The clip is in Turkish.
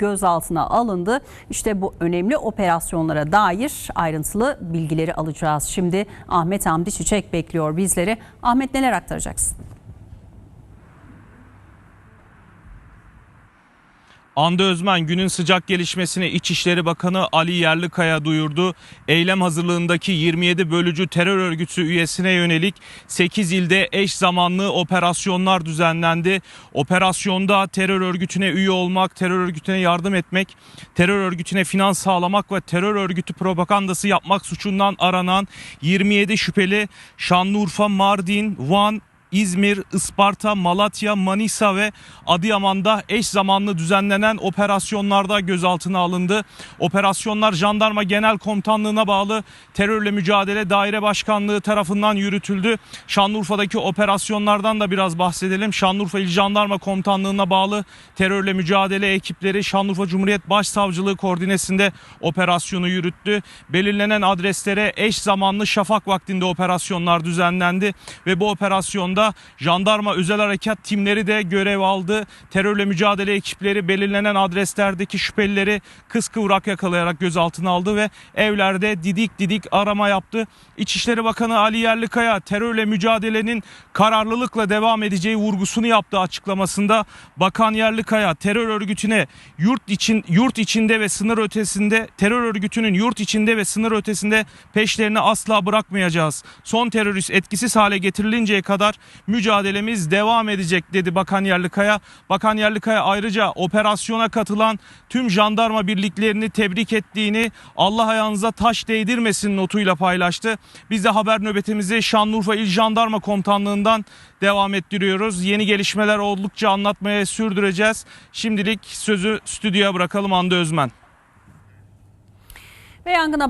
gözaltına alındı. İşte bu önemli operasyonlara dair ayrıntılı bilgileri alacağız. Şimdi Ahmet Hamdi Çiçek bekliyor bizleri. Ahmet neler aktaracaksın? Anda Özmen günün sıcak gelişmesini İçişleri Bakanı Ali Yerlikaya duyurdu. Eylem hazırlığındaki 27 bölücü terör örgütü üyesine yönelik 8 ilde eş zamanlı operasyonlar düzenlendi. Operasyonda terör örgütüne üye olmak, terör örgütüne yardım etmek, terör örgütüne finans sağlamak ve terör örgütü propagandası yapmak suçundan aranan 27 şüpheli Şanlıurfa, Mardin, Van, İzmir, Isparta, Malatya, Manisa ve Adıyaman'da eş zamanlı düzenlenen operasyonlarda gözaltına alındı. Operasyonlar Jandarma Genel Komutanlığı'na bağlı Terörle Mücadele Daire Başkanlığı tarafından yürütüldü. Şanlıurfa'daki operasyonlardan da biraz bahsedelim. Şanlıurfa İl Jandarma Komutanlığı'na bağlı terörle mücadele ekipleri Şanlıurfa Cumhuriyet Başsavcılığı koordinesinde operasyonu yürüttü. Belirlenen adreslere eş zamanlı şafak vaktinde operasyonlar düzenlendi ve bu operasyonda jandarma özel harekat timleri de görev aldı. Terörle mücadele ekipleri belirlenen adreslerdeki şüphelileri kıskıvrak yakalayarak gözaltına aldı ve evlerde didik didik arama yaptı. İçişleri Bakanı Ali Yerlikaya terörle mücadelenin kararlılıkla devam edeceği vurgusunu yaptı açıklamasında. Bakan Yerlikaya terör örgütüne yurt için yurt içinde ve sınır ötesinde terör örgütünün yurt içinde ve sınır ötesinde peşlerini asla bırakmayacağız. Son terörist etkisiz hale getirilinceye kadar mücadelemiz devam edecek dedi Bakan Yerlikaya. Bakan Yerlikaya ayrıca operasyona katılan tüm jandarma birliklerini tebrik ettiğini Allah ayağınıza taş değdirmesin notuyla paylaştı. Biz de haber nöbetimizi Şanlıurfa İl Jandarma Komutanlığı'ndan devam ettiriyoruz. Yeni gelişmeler oldukça anlatmaya sürdüreceğiz. Şimdilik sözü stüdyoya bırakalım Hande Özmen. Ve yangına